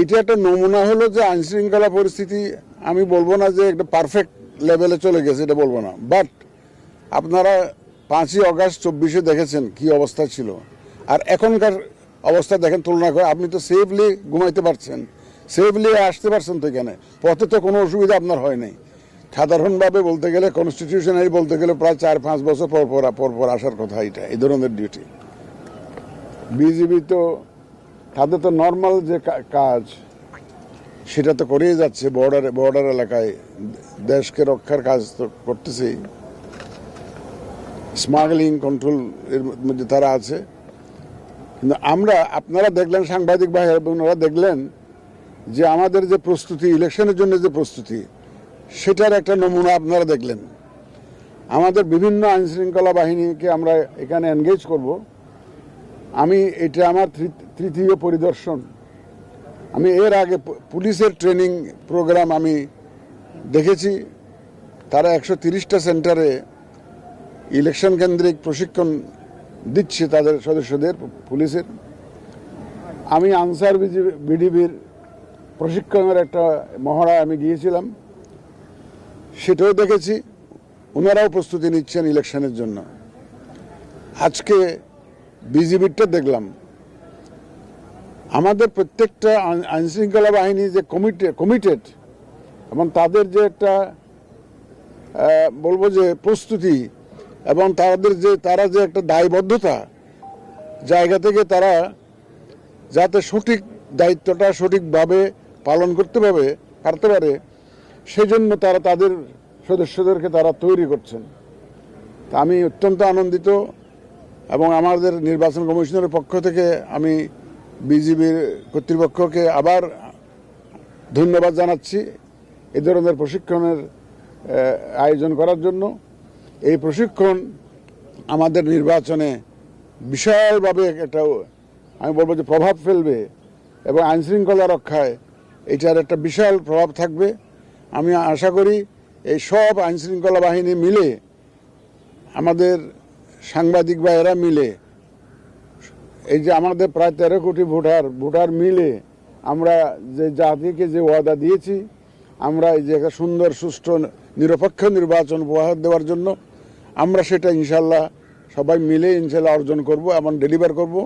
এটা একটা নমুনা হলো যে আইন শৃঙ্খলা পরিস্থিতি, আমি বলব না যে একটা পারফেক্ট লেভেলে চলে গেছে, এটা বলব না। বাট আপনারা পাঁচই অগাস্ট চব্বিশে দেখেছেন কি অবস্থা ছিল। আর এখনকার অবস্থা দেখেন, তুলনা করে আপনি তো সেফলি ঘুমাইতে পারছেন। সেফলি আসতে পারছেন তো এখানে। পথে তো কোনো অসুবিধা আপনার হয় নাই। সাধারণভাবে বলতে গেলে কনস্টিটিউশনারি বলতে গেলে প্রায় চার পাঁচ বছর পর পর পর পর আসার কথা এটা, এই ধরনের ডিউটি বিজিবি তো তাদের তো নর্মাল যে কাজ, সেটা তো করেই যাচ্ছে বর্ডার বর্ডার এলাকায়। দেশকে রক্ষার কাজ তো করতেছেই স্মাগলিং কন্ট্রোল এর মধ্যে তারা আছে। কিন্তু আমরা, আপনারা দেখলেন, সাংবাদিক ভাই ওনারা দেখলেন যে আমাদের যে প্রস্তুতি, ইলেকশনের জন্য যে প্রস্তুতি, সেটার একটা নমুনা আপনারা দেখলেন। আমাদের বিভিন্ন আইনশৃঙ্খলা বাহিনীকে আমরা এখানে এনগেজ করব। আমি, এটা আমার তৃতীয় পরিদর্শন। আমি এর আগে পুলিশের ট্রেনিং প্রোগ্রাম আমি দেখেছি। তারা একশো তিরিশটা সেন্টারে ইলেকশন কেন্দ্রিক প্রশিক্ষণ দিচ্ছে তাদের সদস্যদের, পুলিশের। আমি আনসার বিডিবির প্রশিক্ষণের একটা মহড়ায় আমি গিয়েছিলাম। সেটাও দেখেছি। ওনারাও প্রস্তুতি নিচ্ছেন ইলেকশনের জন্য। আজকে বিজিবিরটা দেখলাম। আমাদের প্রত্যেকটা আইন- আইনশৃঙ্খলা বাহিনী যে কমিটে কমিটেড এবং তাদের যে একটা বলব যে প্রস্তুতি, এবং তাদের যে, তারা যে একটা দায়বদ্ধতা, জায়গা থেকে তারা যাতে সঠিক দায়িত্বটা সঠিকভাবে পালন করতে পারবে, পারতে পারে, সেজন্য তারা তাদের সদস্যদেরকে তারা তৈরি করছেন। তা আমি অত্যন্ত আনন্দিত, এবং আমাদের নির্বাচন কমিশনের পক্ষ থেকে আমি বিজিবির কর্তৃপক্ষকে আবার ধন্যবাদ জানাচ্ছি এ ধরনের প্রশিক্ষণের আয়োজন করার জন্য। এই প্রশিক্ষণ আমাদের নির্বাচনে বিশালভাবে একটা, আমি বলব যে প্রভাব ফেলবে এবং আইন শৃঙ্খলা রক্ষায় এটার একটা বিশাল প্রভাব থাকবে। আমি আশা করি এই সব আইন শৃঙ্খলা বাহিনী মিলে, আমাদের সাংবাদিক বা এরা মিলে এই যে আমাদের প্রায় তেরো কোটি ভোটার ভোটার মিলে আমরা যে জাতিকে যে ওয়াদা দিয়েছি, আমরা এই যে একটা সুন্দর, সুষ্ঠু, নিরপেক্ষ নির্বাচন উপহার দেওয়ার জন্য আমরা সেটা ইনশাল্লাহ সবাই মিলে ইনশাল্লাহ অর্জন করব এবং ডেলিভার করব।